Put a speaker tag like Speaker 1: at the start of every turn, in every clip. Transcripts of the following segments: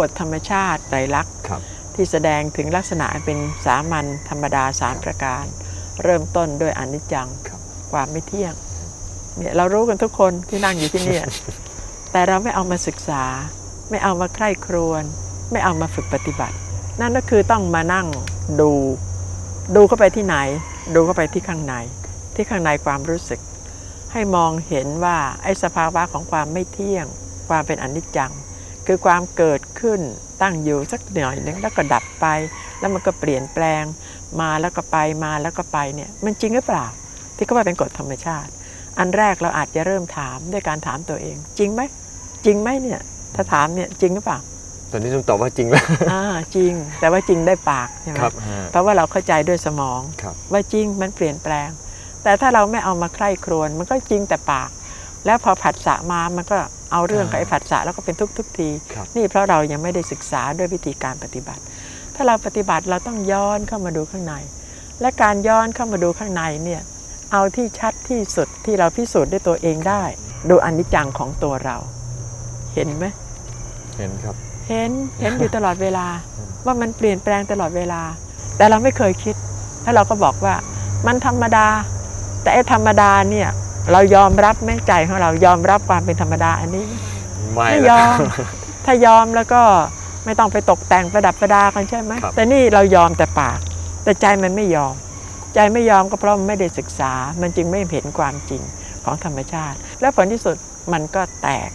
Speaker 1: กฎธรรมชาติไตรลักษณ์
Speaker 2: ครับ
Speaker 1: ที่แสดงถึงลักษณะเป็นสามัญธรรมดาสามประการ เริ่มต้นด้วยอนิจจัง
Speaker 2: ครับ
Speaker 1: ความไม่เที่ยงเนี่ยเรารู้กันทุกคนที่นั่งอยู่ที่เนี่ยแต่เราไม่เอามาศึกษา ไม่เอามาใคร่ครวญไม่เอามาฝึกปฏิบัติ นั่นก็คือต้องมานั่งดู ดูเข้าไปที่ไหน ดูเข้าไปที่ข้างใน ที่ข้างในความรู้สึก ให้มองเห็นว่าไอ้สภาวะของความไม่เที่ยง ความเป็นอนิจจัง คือความเกิดขึ้นตั้งอยู่สักหน่อยนึงแล้วก็ดับไป แล้วมันก็เปลี่ยนแปลงมาแล้วก็ไปมาแล้วก็ไปเนี่ยมันจริงหรือเปล่า ที่เขาว่าเป็นกฎธรรมชาติ อันแรกเราอาจจะเริ่มถามด้วยการถามตัวเอง จริงไหมจริงไหมเนี่ยถ้าถามเนี่ยจริงหรือเปล่า
Speaker 2: ตอนนี้ต้องตอบว่าจริงแล้ว
Speaker 1: อ่าจริง แต่ว่าจริงได้ปากใช่ไหม
Speaker 2: ครับฮะ
Speaker 1: เพราะว่าเราเข้าใจด้วยสมอง
Speaker 2: ครับ
Speaker 1: ว่าจริงมันเปลี่ยนแปลง แต่ถ้าเราไม่เอามาใคร่ครวญมันก็จริงแต่ปาก แล้วพอผัสสะมามันก็เอาเรื่องกับไอ้ผัสสะแล้วก็เป็นทุกทุกๆที
Speaker 2: ครับ
Speaker 1: นี่เพราะเรายังไม่ได้ศึกษาด้วยวิธีการปฏิบัติ ถ้าเราปฏิบัติเราต้องย้อนเข้ามาดูข้างใน และการย้อนเข้ามาดูข้างในเนี่ยเอาที่ชัดที่สุดที่เราพิสูจน์ด้วยตัวเองได้ ดูอนิจจังของตัวเรา เห็นไหม
Speaker 2: เห็นครับ
Speaker 1: เห็นเห็นอยู่ตลอดเวลา ว่ามันเปลี่ยนแปลงตลอดเวลา แต่เราไม่เคยคิด แล้วเราก็บอกว่ามันธรรมดา แต่ไอ้ธรรมดาเนี่ย เรายอมรับไหม่ใจของเรายอมรับความเป็นธรรมดาอันนี้ไหม
Speaker 2: ไม่
Speaker 1: ไม่
Speaker 2: แล้ว
Speaker 1: ยอม ถ้ายอมแล้วก็ไม่ต้องไปตกแต่งประดับประดากันใช่ไหม
Speaker 2: ครับ
Speaker 1: แต่นี่เรายอมแต่ปาก แต่ใจมันไม่ยอม ใจไม่ยอมก็เพราะมันไม่ได้ศึกษา มันจึงไม่เห็นความจริงของธรรมชาติ และผลที่สุดมันก็แตก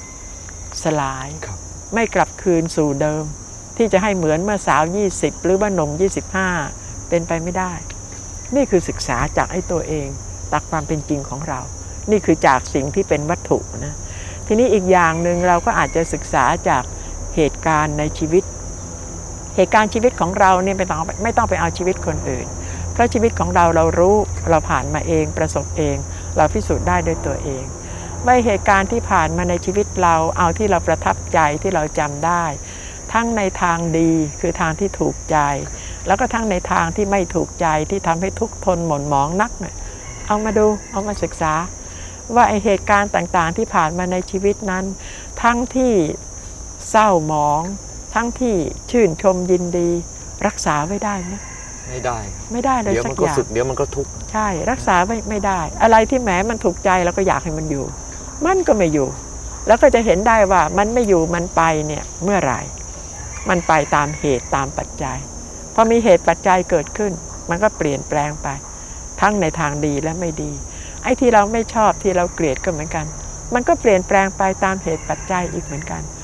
Speaker 1: สลาย
Speaker 2: ครับ
Speaker 1: ไม่กลับคืนสู่เดิม ที่จะให้เหมือนเมื่อสาว 20 หรือว่าหนุ่ม25 เป็นไปไม่ได้ นี่คือศึกษาจากไอ้ตัวเองตักความเป็นจริงของเรา นี่คือจากสิ่งที่เป็นวัตถุนะทีนี้อีกอย่างหนึ่งเราก็อาจจะศึกษาจากเหตุการณ์ในชีวิต เหตุการณ์ชีวิตของเราเนี่ยไม่ต้องไม่ต้องไปเอาชีวิตคนอื่น เพราะชีวิตของเราเรารู้เราผ่านมาเองประสบเอง เราพิสูจน์ได้ด้วยตัวเองว่าเหตุการณ์ที่ผ่านมาในชีวิตเราเอาที่เราประทับใจที่เราจำได้ ทั้งในทางดีคือทางที่ถูกใจ แล้วก็ทั้งในทางที่ไม่ถูกใจที่ทำให้ทุกข์ทนหม่นหมองนักเนี่ยเอามาดูเอามาศึกษา ว่าไอเหตุการณ์ต่างๆ ที่ผ่านมาในชีวิตนั้น ทั้งที่เศร้าหมอง ทั้งที่ชื่นชมยินดี รักษาไว้ได้ไหม
Speaker 2: ไม่ได้ครับ
Speaker 1: ไม่ได้เลย
Speaker 2: เดี๋ยว
Speaker 1: สั
Speaker 2: มั
Speaker 1: ก
Speaker 2: นก็
Speaker 1: อย่าง
Speaker 2: สุขเดี๋ยวมันก็ทุกข์
Speaker 1: ใช่ รักษาไม่ไม่ได้ อะไรที่แหมมันถูกใจเราก็อยากให้มันอยู่ มันก็ไม่อยู่ แล้วก็จะเห็นได้ว่ามันไม่อยู่มันไปเนี่ยเมื่อไหร่ มันไปตามเหตุตามปัจจัยพอมีเหตุปัจจัยเกิดขึ้น มันก็เปลี่ยนแปลงไป ทั้งในทางดีและไม่ดีไอ้ที่เราไม่ชอบที่เราเกลียดก็เหมือนกัน มันก็เปลี่ยนแปลงไปตามเหตุปัจจัยอีกเหมือนกัน